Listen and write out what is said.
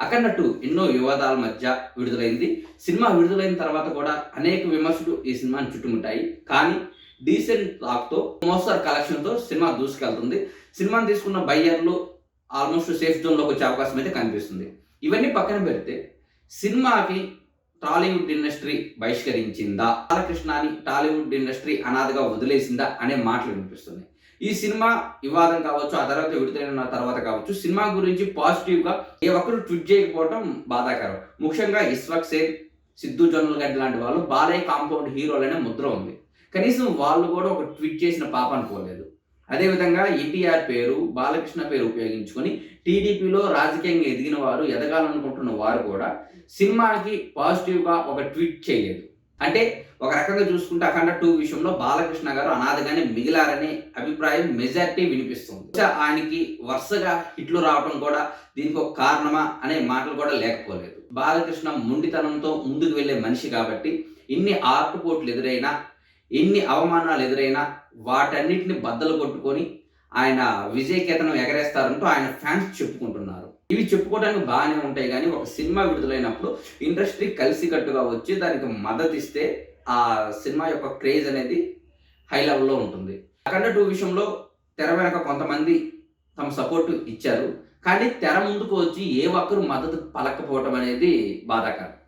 అఖండ ఎన్నో వివాదాల మధ్య విడుదలైంది. సినిమా విడుదలైన తర్వాత కూడా అనేక విమర్శలు ఈ సినిమాని చుట్టుముట్టాయి. కానీ డీసెంట్ టాక్తో మోస్తరు కలెక్షన్తో సినిమా దూసుకెళ్తుంది. సినిమాని తీసుకున్న బయ్యర్లు ఆల్మోస్ట్ సేఫ్ జోన్లోకి వచ్చే అవకాశం అయితే కనిపిస్తుంది. ఇవన్నీ పక్కన పెడితే సినిమాకి టాలీవుడ్ ఇండస్ట్రీ బహిష్కరించిందా? బాలకృష్ణాని టాలీవుడ్ ఇండస్ట్రీ అనాథగా వదిలేసిందా? అనే మాటలు వినిపిస్తున్నాయి. ఈ సినిమా వివాదం కావచ్చు ఆ తర్వాత విడుదలైన తర్వాత కావచ్చు సినిమా గురించి పాజిటివ్గా ఏ ఒక్కరు ట్వీట్ చేయకపోవడం బాధాకరం. ముఖ్యంగా ఇస్వక్ సేన్ సిద్ధు జొన్నలగడ్డ లాంటి వాళ్ళు బాలయ్య కాంపౌండ్ హీరోలనే ముద్ర ఉంది. కనీసం వాళ్ళు కూడా ఒక ట్వీట్ చేసిన పాప అనుకోలేదు. అదేవిధంగా ఎన్టీఆర్ పేరు బాలకృష్ణ పేరు ఉపయోగించుకొని టీడీపీలో రాజకీయంగా ఎదిగిన వారు ఎదగాలనుకుంటున్న వారు కూడా సినిమాకి పాజిటివ్గా ఒక ట్వీట్ చేయలేదు. అంటే ఒక రకంగా చూసుకుంటే అఖండ టూ విషయంలో బాలకృష్ణ గారు అనాథగానే మిగిలారనే అభిప్రాయం మెజారిటీ వినిపిస్తుంది. ఆయనకి వరుసగా హిట్లు రావడం కూడా దీనికి ఒక కారణమా అనే మాటలు కూడా లేకపోలేదు. బాలకృష్ణ మొండితనంతో ముందుకు వెళ్ళే మనిషి కాబట్టి ఇన్ని ఆటుపోట్లు ఎదురైనా ఎన్ని అవమానాలు ఎదురైనా వాటన్నిటిని బద్దలు కొట్టుకొని ఆయన విజయకేతనం ఎగరేస్తారంటూ ఆయన ఫ్యాన్స్ చెప్పుకుంటున్నారు. ఇవి చెప్పుకోవడానికి బాగానే ఉంటాయి కానీ ఒక సినిమా విడుదలైనప్పుడు ఇండస్ట్రీ కలిసికట్టుగా వచ్చి దానికి మద్దతు ఇస్తే ఆ సినిమా యొక్క క్రేజ్ అనేది హై లెవెల్లో ఉంటుంది. అఖండ టూ విషయంలో తెర వెనక కొంతమంది తమ సపోర్ట్ ఇచ్చారు. కానీ తెర ముందుకు వచ్చి ఏ ఒక్కరు మద్దతు పలకపోవటం అనేది బాధాకరం.